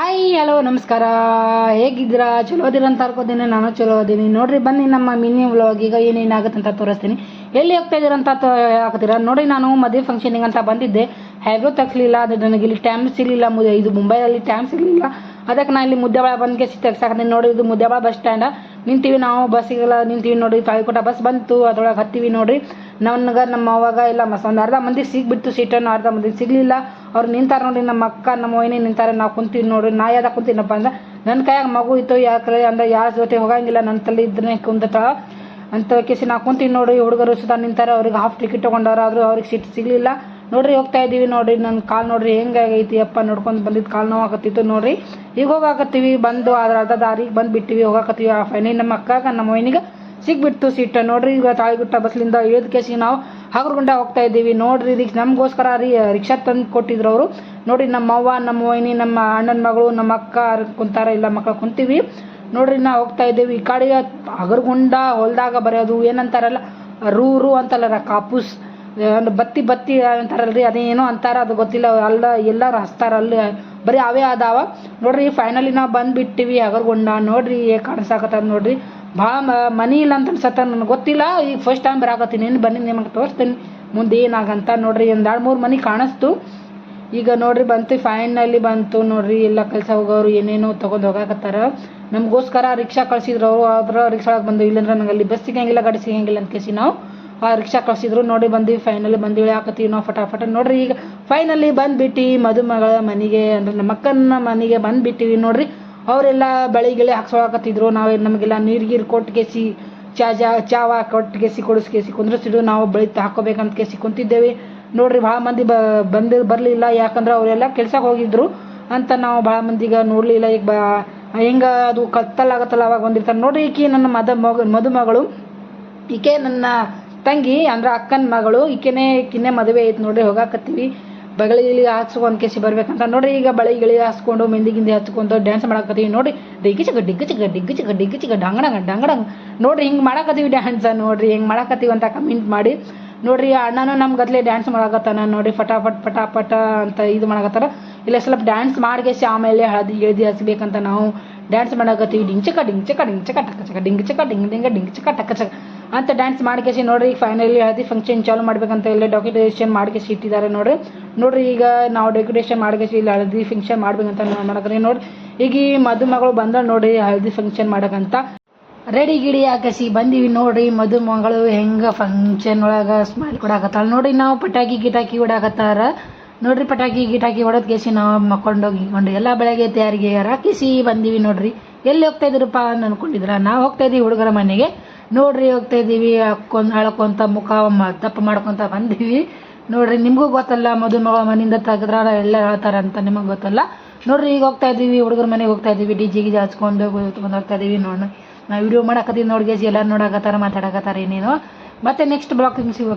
Hi hello ನಮಸ್ಕಾರ. ಹೇಗಿದ್ದೀರಾ? ಚಲೋ ಅದಿರ ಅಂತ ನಾನು ಚಲೋ ಅದೀನಿ. ನೋಡ್ರಿ, ಬನ್ನಿ ನಮ್ಮ ಮಿನಿ ವ್ಲಾಗ್ ಈಗ ಏನೇನಾಗುತ್ತೆ ಅಂತ ತೋರಿಸ್ತೀನಿ. ಎಲ್ಲಿ ಹೋಗ್ತಾ ಇದ್ದೀರಂತ ಹಾಕ್ತೀರಾ ನೋಡಿ ನಾನು ಮದುವೆ ಫಂಕ್ಷನಿಗೆ ಅಂತ ಬಂದಿದ್ದೆ. ಹ್ಯಾಬ್ರೋ ತಗ್ಲಿಲ್ಲ ಅದು ನನಗೆ ಇಲ್ಲಿ ಟೈಮ್ ಸಿಗಲಿಲ್ಲ. ಇದು ಮುಂಬೈಯಲ್ಲಿ ಟೈಮ್ ಸಿಗಲಿಲ್ಲ. ಅದಕ್ಕೆ ನಾನು ಇಲ್ಲಿ ಮುದ್ದೆಬಾಳ ಬಂದು ಕೇಸಿ ತೆಗ್ಸಾಕತ್ತೀನಿ. ನೋಡಿ ಇದು ಮುದ್ದೆಬಾಳ ಬಸ್ ಸ್ಟ್ಯಾಂಡ ನಿಂತೀವಿ ನಾವು ಬಸ್ಸಿಗೆಲ್ಲ ನಿಂತೀವಿ ನೋಡಿ ತಾಳಿಕೋಟ ಬಸ್ ಬಂತು. ಅದ್ರೊಳಗೆ ಹತ್ತೀವಿ ನೋಡಿ ನನಗೆ ನಮ್ಮ ಅವಾಗ ಇಲ್ಲ ಮಸ್ ಒಂದು ಅರ್ಧ ಮಂದಿಗೆ ಸಿಗ್ಬಿಡ್ತು ಸೀಟನ್ನು ಅರ್ಧ ಮಂದಿಗೆ ಸಿಗಲಿಲ್ಲ. ಅವ್ರು ನಿಂತಾರೆ ನೋಡಿ, ನಮ್ಮ ಅಕ್ಕ, ನಮ್ಮ ಓಯ್ನಿ ನಿಂತಾರೆ, ನಾವು ಕುಂತೀವಿ ನೋಡ್ರಿ ನಾ ಯಾವ್ದಾಗ ಕುಂತೀನಪ್ಪ ಅಂದ್ರೆ ನನ್ನ ಕೈಯಾಗ ಮಗು ಇತ್ತು ಯಾಕೆ ಅಂದ್ರೆ ಯಾರ ಜೊತೆ ಹೋಗಂಗಿಲ್ಲ ನನ್ನ ತಲೆ ಇದ್ರೆ ಕುಂದಟ. ಅಂತ ಕೇಸಿ ನಾ ಕುಂತೀವಿ ನೋಡಿ ಹುಡುಗರು ಸುತ್ತ ನಿಂತಾರೆ, ಅವ್ರಿಗೆ ಹಾಫ್ ಟಿಕೆಟ್ ತೊಗೊಂಡವ್ರು, ಆದರೂ ಅವ್ರಿಗೆ ಸೀಟ್ ಸಿಗಲಿಲ್ಲ. ನೋಡ್ರಿ, ಹೋಗ್ತಾ ಇದ್ದೀವಿ ನೋಡ್ರಿ ನನ್ನ ಕಾಲು ನೋಡ್ರಿ ಹೆಂಗಾಗೈತಿ ಅಪ್ಪ ನೋಡ್ಕೊಂಡು ಬಂದಿದ್ದು ಕಾಲು ನೋವು ಆಗತ್ತಿತ್ತು ನೋಡ್ರಿ. ಈಗ ಹೋಗಾಕತ್ತೀವಿ, ಬಂದು ಅದ್ರ ಅರ್ಧ ದಾರಿಗೆ ಬಂದು ಬಿಟ್ಟಿವಿ, ಹೋಗಾಕತ್ತೀವಿ. ಆ ಫೈನಿ ನಮ್ಮ ಅಕ್ಕಾಗ, ನಮ್ಮ ಮೈನಿಗೆ ಸಿಗ್ಬಿಡ್ತು ಸೀಟ್ ನೋಡ್ರಿ, ಈಗ ಬಿಟ್ಟ ಬಸ್ಲಿಂದ ಇಳಿದ ಕೇಸಿ ನಾವು ಹಗರ್ಗುಂಡ ಹೋಗ್ತಾ ಇದ್ದೀವಿ. ನೋಡ್ರಿ ಇದಕ್ಕೆ ನಮಗೋಸ್ಕರ ರೀ, ರಿಕ್ಷಾ ತಂದು ಕೊಟ್ಟಿದ್ರು ಅವರು. ನೋಡಿ ನಮ್ಮ ಅವ್ವ ನಮ್ಮ ವೈನಿ, ನಮ್ಮ ಅಣ್ಣನ ಮಗಳು, ನಮ್ಮ ಅಕ್ಕ ಕುಂತಾರ, ಇಲ್ಲ ಮಕ್ಕಳು ಕುಂತೀವಿ. ನೋಡ್ರಿ ನಾವು ಹೋಗ್ತಾ ಇದ್ದೀವಿ. ಈ ಕಡೆಯ ಹಗರ್ಗುಂಡ ಹೊಲ್ದಾಗ ಬರೆಯೋದು ಏನಂತಾರಲ್ಲ, ರೂರು ಅಂತಲ್ಲ ಕಾಪೂಸ್. ಒಂದು ಬತ್ತಿ ಬತ್ತಿ ಅಂತಾರಲ್ರಿ ಅದೇನೋ ಅಂತಾರ, ಅದು ಗೊತ್ತಿಲ್ಲ. ಅಲ್ಲ, ಎಲ್ಲರೂ ಹಸ್ತಾರಲ್ಲಿ ಬರೀ ಅವೇ ಅದಾವ. ನೋಡ್ರಿ ಫೈನಲಿ ನಾವು ಬಂದ್ಬಿಟ್ಟಿವಿ ಹಗರ್ಗುಂಡ. ನೋಡ್ರಿ ಕಾಣಿಸಾಕತ್ತದ ನೋಡ್ರಿ. ಭಾಳ ಮನಿ ಇಲ್ಲ ಅಂತ ಅನ್ಸತ್ತ, ನನಗೆ ಗೊತ್ತಿಲ್ಲ. ಈಗ ಫಸ್ಟ್ ಟೈಮ್ ಬರಾಕತ್ತೀನಿ, ಇನ್ನು ಬನ್ನಿ, ನಿಮಗೆ ತೋರಿಸ್ತೀನಿ. ಮುಂದೆ ಏನಾಗಂತ ನೋಡ್ರಿ, ಒಂದು ಎರಡು ಮೂರು ಮನೆ ಕಾಣಿಸ್ತು. ಈಗ ನೋಡ್ರಿ, ಬಂತು ಫೈನಲ್ಲಿ ಬಂತು. ನೋಡ್ರಿ, ಎಲ್ಲ ಕೆಲಸ ಹೋಗೋರು ಏನೇನೋ ತೊಗೊಂಡು ಹೋಗಾಕತ್ತಾರ. ನಮಗೋಸ್ಕರ ರಿಕ್ಷಾ ಕಳ್ಸಿದ್ರು ಅವರು ಅವ್ರ ರಿಕ್ಷಾ ಒಳಗೆ ಬಂದು, ಇಲ್ಲಂದ್ರೆ ನಂಗೆ ಅಲ್ಲಿ ಬಸ್ ಸಿಗಂಗಿಲ್ಲ, ಗಾಡಿ ಸಿಗಂಗಿಲ್ಲ ಅಂತ ಕೇಸಿ ನಾವು. ಆ ರಿಕ್ಷಾ ಕಳ್ಸಿದ್ರು, ನೋಡಿ ಬಂದ್ವಿ ಫೈನಲಿ ಬಂದು ಇಳಿಯಾಕತ್ತೀವಿ ನಾವು ಫಟಾಫಟ. ನೋಡ್ರಿ, ಈಗ ಫೈನಲಿ ಬಂದ್ಬಿಟ್ಟು ಮದುಮಗಳ ಮನೆಗೆ, ಅಂದ್ರೆ ನಮ್ಮ ಅಕ್ಕನ ಮನೆಗೆ ಬಂದ್ಬಿಟ್ಟಿವಿ, ನೋಡ್ರಿ. ಅವರೆಲ್ಲ ಬಳಿ ಗಿಳಿ ಹಾಕ್ಸೋಕತ್ತಿದ್ರು ನಾವು ನಮಗೆಲ್ಲ ನೀರು, ಗೀರು ಕೊಟ್ಟು ಕೇಸಿ, ಚಾ ಜಾ ಚಾವ ಕೊಟ್ಟು ಕೇಸಿ ಕೊಡಿಸ್ಕೇಸಿ ಕುಂದ್ರಿಸಿದ್ರು ನಾವು ಬಳಿ ಹಾಕೋಬೇಕಂತ ಕೇಸಿ ಕುಂತಿದ್ದೇವೆ. ನೋಡ್ರಿ, ಭಾಳ ಮಂದಿ ಬಂದಿ ಬರಲಿಲ್ಲ. ಯಾಕಂದ್ರೆ ಅವರೆಲ್ಲ ಕೆಲ್ಸಕ್ಕೆ ಹೋಗಿದ್ರು ಅಂತ ನಾವು ಭಾಳ ಮಂದಿಗೆ ನೋಡಲಿಲ್ಲ. ಈಗ ಬ, ಹೆಂಗೆ ಅದು ಕತ್ತಲಾಗತ್ತಲ್ಲ ಅವಾಗ ಬಂದಿರ್ತಾರೆ. ನೋಡ್ರಿ, ಈಕೆ ನನ್ನ ಮದ ಮಗ, ಮದುಮಗಳು. ಈಕೆ ನನ್ನ ತಂಗಿ, ಅಂದ್ರೆ ಅಕ್ಕನ ಮಗಳು. ಈಕೆನೇ, ಈಕಿನೇ ಮದುವೆ ಐತೆ ನೋಡ್ರಿ, ಹೋಗಾಕತ್ತೀವಿ. ಬಗಳಿಗೆ ಒಂದು ಕೇಸಿ ಬರ್ಬೇಕಂತ ನೋಡ್ರಿ. ಈಗ ಬಳಿ ಗಿಳಿ ಹಾಸ್ಕೊಂಡು, ಮೆಂದಿ ಗಿಂದಿ ಹಚ್ಕೊಂಡು ಡ್ಯಾನ್ಸ್ ಮಾಡಕತ್ತೀವಿ ನೋಡಿ ಡಿಗ್ಗಿ ಚಿಗ ಡಿಗ್ಗಿ ಚಿಗ ಡಿಗ್ಗಿ ಚಿಗ ಡಿಗ್ಗಿ ಚಿಗ ಡಂಗಡಂಗ ಡಂಗಡಂಗ ನೋಡ್ರಿ, ಹಿಂಗೆ ಮಾಡಕತ್ತೀವಿ ಡ್ಯಾನ್ಸ್ ನೋಡ್ರಿ. ಹೆಂಗೆ ಮಾಡಕತ್ತೀವಿ ಅಂತ ಕಮೆಂಟ್ ಮಾಡಿ. ನೋಡ್ರಿ ಅಣ್ಣನೂ ನಮ್ಮ ಗದ್ಲೆ ಡ್ಯಾನ್ಸ್ ಮಾಡಕತ್ತಾನ ನೋಡಿ ಫಟಾಫಟ್ ಪಟಾಪಟ ಅಂತ ಇದು ಮಾಡಾಕತ್ತಾರ. ಇಲ್ಲ, ಸ್ವಲ್ಪ ಡ್ಯಾನ್ಸ್ ಮಾಡ್ಗೇಸಿ ಆಮೇಲೆ ಹಳದಿ, ಗಿಳದಿ ಹಚ್ಬೇಕಂತ ನಾವು ಡ್ಯಾನ್ಸ್ ಮಾಡಾಕತ್ತೀವಿ. ಡಿಂಚಕ ಡಿಂಚಕ ಡಿಂಚಕ, ಟಕ ಚಕ ಡಿಂಗ್ ಚಕ ಡಿಂಗ್ ಡಿಂಗ ಡಿಂಗ್ ಚಕ. ಅಂತ ಡ್ಯಾನ್ಸ್ ಮಾಡ್ಕೇಸಿ ನೋಡ್ರಿ ಫೈನಲಿ ಹಳದಿ ಫಂಕ್ಷನ್ ಚಾಲು ಮಾಡ್ಬೇಕಂತ ಎಲ್ಲ ಡೆಕೋರೇಷನ್ ಮಾಡ್ಕೇಸಿ ಇಟ್ಟಿದ್ದಾರೆ ನೋಡ್ರಿ. ನೋಡ್ರಿ, ಈಗ ನಾವು ಡೆಕೋರೇಷನ್ ಮಾಡ್ಕೇಸಿ ಇಲ್ಲಿ ಹಳದಿ ಫಂಕ್ಷನ್ ಮಾಡ್ಬೇಕಂತ ಮಾಡಕ್ರಿ ನೋಡ್ರಿ. ಈಗ ಈ ಮದುಮಗಳು ಬಂದ ನೋಡ್ರಿ, ಹಳದಿ ಫಂಕ್ಷನ್ ಮಾಡಕಂತ. ರೆಡಿ ಗಿಡಿ ಹಾಕಿಸಿ ಬಂದೀವಿ ನೋಡ್ರಿ, ಮದುಮಗಳು ಹೆಂಗ ಫಂಕ್ಷನ್ ಒಳಗ ಸ್ಮೈಲ್ ಕೊಡಾಕತ್ತಾಳ ನೋಡ್ರಿ. ನಾವು ಪಟಾಕಿ ಗಿಟಾಕಿ ಹೊಡಾಕತ್ತಾರ. ನೋಡ್ರಿ, ಪಟಾಕಿ ಗಿಟಾಕಿ ಹೊಡೆದ್ ಕೇಸಿ ನಾವು ಮಕ್ಕೊಂಡೋಗಿ ಇಟ್ಕೊಂಡು ಎಲ್ಲ ಬೆಳಗ್ಗೆ ತಯಾರಿಗೆ ಹಾಕಿಸಿ ಬಂದೀವಿ ನೋಡ್ರಿ. ಎಲ್ಲಿ ಹೋಗ್ತಾ ಇದ್ರಪ್ಪ ಅನ್ಕೊಂಡಿದ್ರ ನಾವು ಹೋಗ್ತಾ ಇದೀವಿ ಹುಡುಗರ ಮನೆಗೆ. ನೋಡ್ರಿ ಹೋಗ್ತಾ ಇದೀವಿ ಹಾಕೊಂಡ್ ಅಳ್ಕೊಂತ ಮುಖ ದಪ್ಪ ಮಾಡ್ಕೊಂತ ಬಂದೀವಿ. ನೋಡ್ರಿ, ನಿಮಗೂ ಗೊತ್ತಲ್ಲ ಮದುಮಗಳ ಮನೆಯಿಂದ ತೆಗೆದ್ರ ಎಲ್ಲ ಹೇಳ್ತಾರ ಅಂತ ನಿಮಗೆ ಗೊತ್ತಲ್ಲ. ನೋಡ್ರಿ, ಈಗ ಹೋಗ್ತಾ ಇದೀವಿ, ಹುಡುಗರ ಮನೆಗೆ ಹೋಗ್ತಾ ಇದೀವಿ, ಡಿ ಜಿ ಹಚ್ಕೊಂಡು ಹೋಗ್ತಾ ಇದೀವಿ ನೋಡ್ರಿ. ನಾವು ವಿಡಿಯೋ ಮಾಡಕತ್ತೀವಿ ನೋಡ್ಗೇಸಿ ಎಲ್ಲ ನೋಡಕತ್ತಾರ ಮಾತಾಡಕತ್ತಾರ ಏನೇನೋ. ಮತ್ತೆ ನೆಕ್ಸ್ಟ್ ಬ್ಲಾಕ್ ಸಿಗೋ